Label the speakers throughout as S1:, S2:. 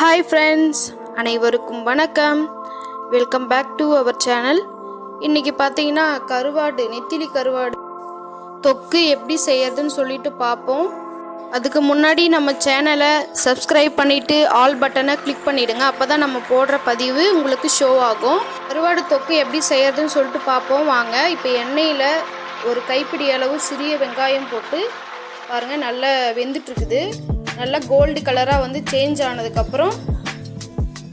S1: Hi friends அனைவருக்கும் வணக்கம். Welcome back to our channel இன்றைக்கி பார்த்தீங்கன்னா கருவாடு நெத்திலி கருவாடு தொக்கு எப்படி செய்யறதுன்னு சொல்லிட்டு பார்ப்போம். அதுக்கு முன்னாடி நம்ம சேனலை சப்ஸ்கிரைப் பண்ணிவிட்டு ஆல் பட்டனை கிளிக் பண்ணிவிடுங்க அப்போ தான் நம்ம போடுற பதிவு உங்களுக்கு ஷோ ஆகும். கருவாடு தொக்கு எப்படி செய்யறதுன்னு சொல்லிட்டு பார்ப்போம். வாங்க இப்போ எண்ணெயில் ஒரு கைப்பிடி அளவு சிறிய வெங்காயம் போட்டு பாருங்கள் நல்லா வெந்துட்டுருக்குது நல்லா கோல்டு கலராக வந்து சேஞ்ச் ஆனதுக்கப்புறம்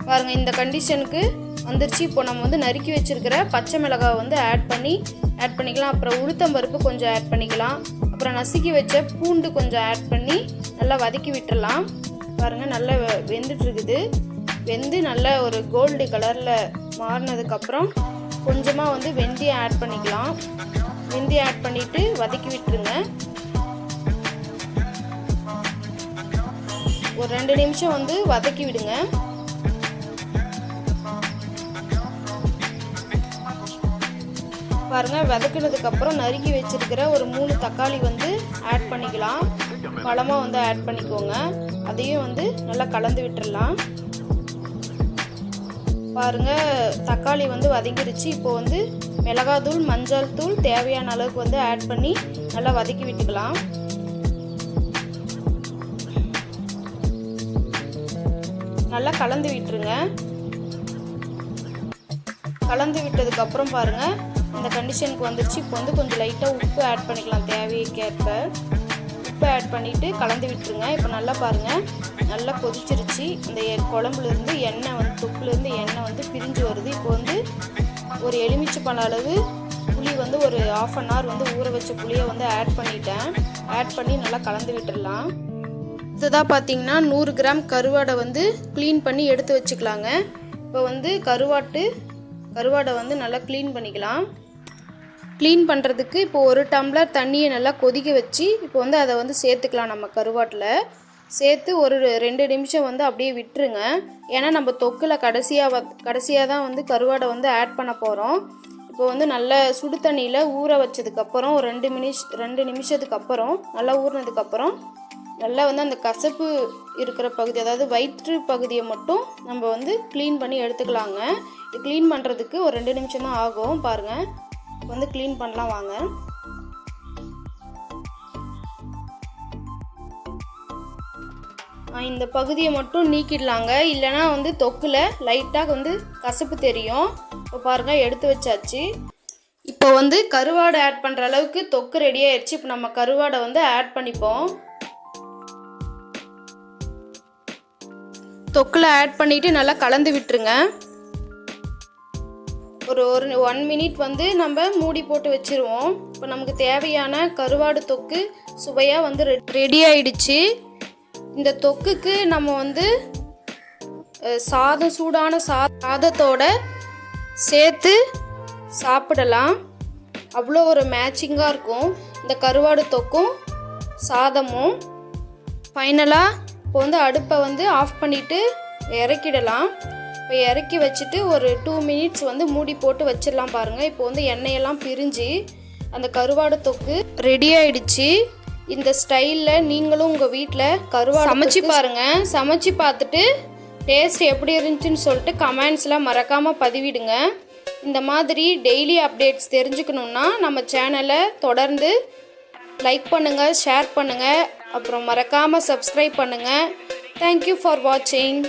S1: பாருங்கள் இந்த கண்டிஷனுக்கு வந்துருச்சு. இப்போ நம்ம வந்து நறுக்கி வச்சுருக்கிற பச்சை மிளகாவை வந்து ஆட் பண்ணி ஆட் பண்ணிக்கலாம். அப்புறம் உளுத்தம்பருப்பு கொஞ்சம் ஆட் பண்ணிக்கலாம். அப்புறம் நசுக்கி வச்ச பூண்டு கொஞ்சம் ஆட் பண்ணி நல்லா வதக்கி விட்டுடலாம் பாருங்கள் நல்லா வெ- வெந்து நல்ல ஒரு கோல்டு கலரில் மாறினதுக்கப்புறம் கொஞ்சமாக வந்து வெந்தயம் ஆட் பண்ணிக்கலாம். வெந்தயம் ஆட் பண்ணிவிட்டு வதக்கி விட்டுருங்க. ஒரு ரெண்டு நிமிஷம் வந்து வதக்கி விடுங்க. பாருங்க வதக்கினதுக்கப்புறம் நறுக்கி வச்சிருக்கிற ஒரு மூணு தக்காளி வந்து ஆட் பண்ணிக்கலாம். பழமாக வந்து ஆட் பண்ணிக்கோங்க. அதையும் வந்து நல்லா கலந்து விட்டுடலாம் பாருங்கள் தக்காளி வந்து வதங்கிருச்சு. இப்போ வந்து மிளகாத்தூள் மஞ்சள் தூள் தேவையான அளவுக்கு வந்து ஆட் பண்ணி நல்லா வதக்கி விட்டுக்கலாம். நல்லா கலந்து விட்டுருங்க. கலந்து விட்டதுக்கு அப்புறம் பாருங்க இந்த கண்டிஷனுக்கு வந்துருச்சு. இப்போ வந்து கொஞ்சம் லைட்டாக உப்பு ஆட் பண்ணிக்கலாம் தேவைக்கேற்ப. உப்பு ஆட் பண்ணிட்டு கலந்து விட்டுருங்க. இப்போ நல்லா பாருங்க நல்லா கொதிச்சிருச்சு. இந்த எ- குழம்புலேருந்து எண்ணெய் வந்து தொப்புலேருந்து எண்ணெய் வந்து பிரிஞ்சு வருது. இப்போ வந்து ஒரு எலுமிச்சை பழ அளவு புளி வந்து ஒரு ஆஃப் அன் ஹவர் வந்து ஊற வச்ச புளியை வந்து ஆட் பண்ணிட்டேன். ஆட் பண்ணி நல்லா கலந்து விட்டுடலாம். அடுத்ததாக பார்த்தீங்கன்னா நூறு கிராம் கருவாடை வந்து க்ளீன் பண்ணி எடுத்து வச்சுக்கலாங்க. இப்போ வந்து கருவாட்டு கருவாடை வந்து நல்லா க்ளீன் பண்ணிக்கலாம். க்ளீன் பண்ணுறதுக்கு இப்போ ஒரு டம்ளர் தண்ணியை நல்லா கொதிக்க வச்சு இப்போ வந்து அதை வந்து சேர்த்துக்கலாம் நம்ம கருவாட்டில். சேர்த்து ஒரு ரெண்டு நிமிஷம் வந்து அப்படியே விட்டுருங்க. ஏன்னா நம்ம தொக்கில் கடைசியாக வ கடைசியாக தான் வந்து கருவாடை வந்து ஆட் பண்ண போகிறோம் இப்போ வந்து நல்ல சுடு தண்ணியில் ஊற வச்சதுக்கப்புறம் ஒரு ரெண்டு மினிஷ் ரெண்டு நிமிஷத்துக்கு அப்புறம் நல்லா ஊறினதுக்கப்புறம் நல்லா வந்து அந்த கசப்பு இருக்கிற பகுதி அதாவது வயிற்று பகுதியை மட்டும் நம்ம வந்து க்ளீன் பண்ணி எடுத்துக்கலாங்க. இது க்ளீன் பண்ணுறதுக்கு ஒரு ரெண்டு நிமிஷம் தான் ஆகும். பாருங்கள் வந்து க்ளீன் பண்ணலாம் வாங்க. இந்த பகுதியை மட்டும் நீக்கிடலாங்க. இல்லைன்னா வந்து தொக்கில் லைட்டாக வந்து கசப்பு தெரியும். இப்போ பாருங்கள் எடுத்து வச்சாச்சு. இப்போ வந்து கருவாடை ஆட் பண்ணுற அளவுக்கு தொக்கு ரெடி ஆயிடுச்சு இப்போ நம்ம கருவாடை வந்து ஆட் பண்ணிப்போம். தொக்கில் ஆட் பண்ணிவிட்டு நல்லா கலந்து விட்டுருங்க. ஒரு ஒரு ஒன் மினிட் வந்து நம்ம மூடி போட்டு வச்சிருவோம். இப்போ நமக்கு தேவையான கருவாடு தொக்கு சுவையாக வந்து ரெடி ஆயிடுச்சு. இந்த தொக்குக்கு நம்ம வந்து சாதம் சூடான சா சாதத்தோட சேர்த்து சாப்பிடலாம். அவ்வளோ ஒரு மேட்சிங்காக இருக்கும். இந்த கருவாடு தொக்கும் சாதமும். ஃபைனலாக இப்போ வந்து அடுப்பை வந்து ஆஃப் பண்ணிவிட்டு இறக்கிடலாம். இப்போ இறக்கி வச்சுட்டு ஒரு டூ மினிட்ஸ் வந்து மூடி போட்டு வச்சிடலாம் பாருங்கள் இப்போ வந்து எண்ணெயெல்லாம் பிரிஞ்சு அந்த கருவாடு தொக்கு ரெடி ஆயிடுச்சு. இந்த ஸ்டைலில் நீங்களும் உங்கள் வீட்டில் கருவாடு சமைச்சு பாருங்கள் சமைச்சு பார்த்துட்டு டேஸ்ட் எப்படி இருந்துச்சுன்னு சொல்லிட்டு கமெண்ட்ஸில் மறக்காமல் பதிவிடுங்க. இந்த மாதிரி டெய்லி அப்டேட்ஸ் தெரிஞ்சுக்கணுன்னா நம்ம சேனலை தொடர்ந்து லைக் பண்ணுங்கள் ஷேர் பண்ணுங்கள் அப்புறம் மறக்காமல் சப்ஸ்கிரைப் பண்ணுங்கள் தேங்க்யூ ஃபார் வாட்சிங்